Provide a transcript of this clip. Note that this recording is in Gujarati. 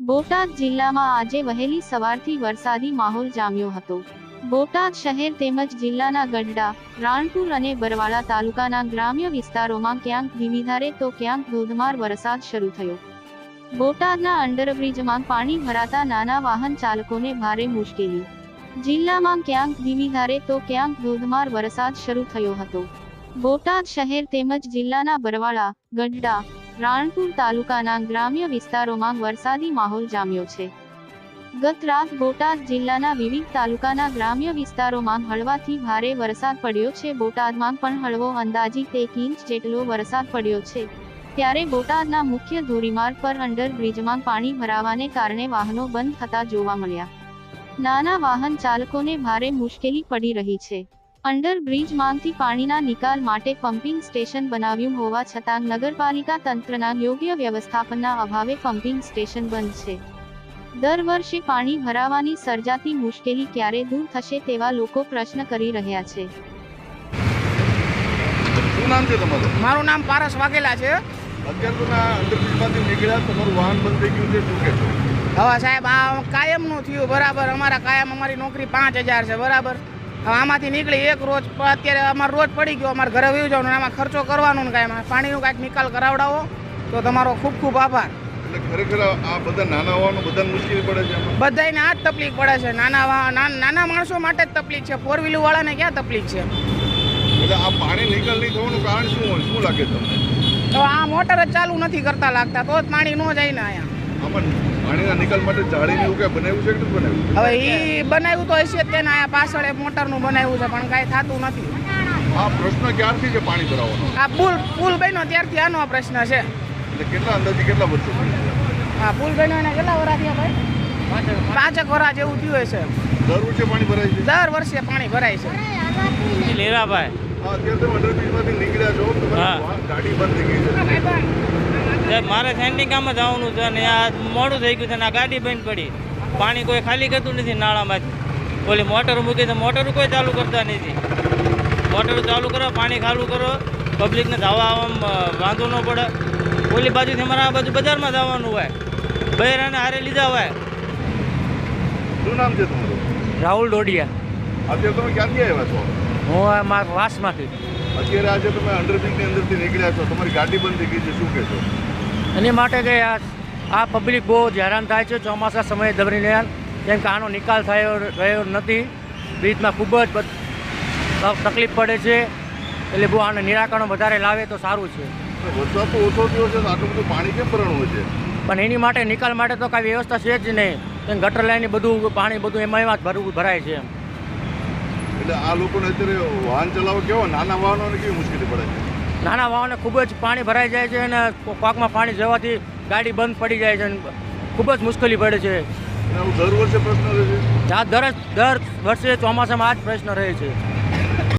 બોટાદ જિલ્લામાં આજે વહેલી સવારથી વરસાદી માહોલ જામ્યો હતો. બોટાદ શહેર તેમજ જિલ્લાના ગઢડા, રાણપુર અને બરવાળા તાલુકાના ગ્રામ્ય વિસ્તારોમાં ક્યાંક ધીમીધારે તો ક્યાંક ધોધમાર વરસાદ શરૂ થયો. બોટાદના અંડરબ્રિજમાં પાણી ભરાતા નાના વાહન ચાલકોને ભારે મુશ્કેલી. જિલ્લામાં ક્યાંક ધીમીધારે તો ક્યાંક ધોધમાર વરસાદ શરૂ થયો હતો. બોટાદ શહેર તેમજ જિલ્લાના બરવાળા, ગઢડા રાણપુર તાલુકાના ગ્રામ્ય વિસ્તારોમાં વરસાદી માહોલ જામ્યો છે. ગત રાત બોટાદ જિલ્લાના વિવિધ તાલુકાના ગ્રામ્ય વિસ્તારોમાં હળવાથી ભારે વરસાદ પડ્યો છે. બોટાદમાં પણ હળવો અંદાજિત એક ઇંચ જેટલો વરસાદ પડ્યો છે. ત્યારે બોટાદના મુખ્ય ધોરીમાર્ગ પર અંડરબ્રિજમાં પાણી ભરાવાને કારણે વાહનો બંધ થતા જોવા મળ્યા. નાના વાહન ચાલકોને ભારે મુશ્કેલી પડી રહી છે. અંડરબ્રિજમાંથી પાણીના નિકાલ માટે પમ્પિંગ સ્ટેશન બનાવ્યું હોવા છતાં નગરપાલિકા તંત્રના યોગ્ય વ્યવસ્થાપનના અભાવે પમ્પિંગ સ્ટેશન બંધ છે. દર વર્ષે પાણી ભરાવાની સર્જાતી મુશ્કેલી ક્યારે દૂર થશે તેવા લોકો પ્રશ્ન કરી રહ્યા છે. નામ છે તમારું? મારું નામ પારસ વાઘેલા છે. હવે સાહેબ આ કાયમનું થયું બરાબર. અમારા કાયમ અમારી નોકરી પાંચ હજાર છે બરાબર. હવે આમાંથી નીકળી એક રોજ અત્યારે અમારે રોજ પડી ગયો અમારે ઘરે વયું જવાનું આમાં ખર્ચો કરવાનો ને કાંઈ. પાણીનું કાંઈક નિકાલ કરાવડાવો તો તમારો ખૂબ ખૂબ આભાર. બધાને મુશ્કેલી પડે છે એમાં? આ જ તકલીફ પડે છે. નાના નાના માણસો માટે જ તકલીફ છે. ફોર વ્હીલર વાળાને ક્યાં તકલીફ છે? આ પાણી નિકાલ નહીં થવાનું કારણ શું હોય? શું લાગે તમને? તો આ મોટર જ ચાલુ નથી કરતા લાગતા તો જ પાણી ન જાય ને અહીંયા. નિકાલ માટે જાળીને એવું કઈ બનાવ્યું છે કે નથી બનાવ્યું? હવે એ બનાવ્યું તો હશે જ તેને પાછળ એક મોટરનું બનાવ્યું છે પણ કાંઈ થતું નથી. આ પ્રશ્ન ક્યારથી છે પાણી ભરાવાનો? આ પુલ પુલ બન્યો ત્યારથી આનો આ પ્રશ્ન છે. એટલે કેટલા અંદાજે કેટલા વર્ષો હા પુલ બન્યો એને કેટલા વરા થયા ભાઈ? પાંચેક વરા જેવું થયું હશે. દર વર્ષે પાણી ભરાય છે? દર વર્ષે પાણી ભરાય છે. લેરાભાઈ હા અત્યારે તમે અંડરબ્રિજમાંથી નીકળ્યા છો. ગાડી બંધ થઈ ગઈ છે. સાહેબ મારે કામ જવાનું છે અને આ મોડું થઈ ગયું છે અને આ ગાડી બંધ પડી. પાણી કોઈ ખાલી કરતું નથી નાળામાંથી ઓલી મોટર મૂકી છે. મોટર કોઈ ચાલુ કરતા નથી. મોટર ચાલુ કરો પાણી ખાલું કરો. પબ્લિકને જવા આવવામાં વાંધો ન પડે. ઓલી બાજુથી અમારે આ બાજુ બજારમાં જવાનું હોય. બહેરાને હારે લીધા હોય. શું નામ છે તમારું? રાહુલ ડોડિયા અત્યારે તમે ક્યાંથી આવ્યા છો? હું મારા વાસમાંથી. અત્યારે આજે તમે અંડરબ્રિજની અંદરથી નીકળ્યા છો. તમારી ગાડી બંધ થઈ ગઈ છે. શું કહેશો? એની માટે કે આ પબ્લિક બહુ જ હેરાન થાય છે. ચોમાસા સમયે દરમિયાન કેમ કે આનો નિકાલ થયો રહ્યો નથી. બ્રિજમાં ખૂબ જ તકલીફ પડે છે. એટલે બહુ આને નિરાકરણ વધારે લાવે તો સારું છે. વરસાદ તો ઓછો થયો છે આટલું બધું પાણી કેમ ભરાણું હોય છે? પણ એની માટે નિકાલ માટે તો કાંઈ વ્યવસ્થા છે જ નહીં. કેમ ગટર લાઈન બધું પાણી બધું એમાં એમાં જ ભરવું ભરાય છે એમ. એટલે આ લોકોને અત્યારે વાહન ચલાવવા કેવો નાના વાહનોને કેવી મુશ્કેલી પડે છે? નાના વાહને ખૂબ જ પાણી ભરાઈ જાય છે અને પાકમાં પાણી જવાથી ગાડી બંધ પડી જાય છે અને ખૂબ જ મુશ્કેલી પડે છે. દર વર્ષે પ્રશ્ન રહે છે? દર દર વર્ષે ચોમાસામાં આ જ પ્રશ્ન રહે છે.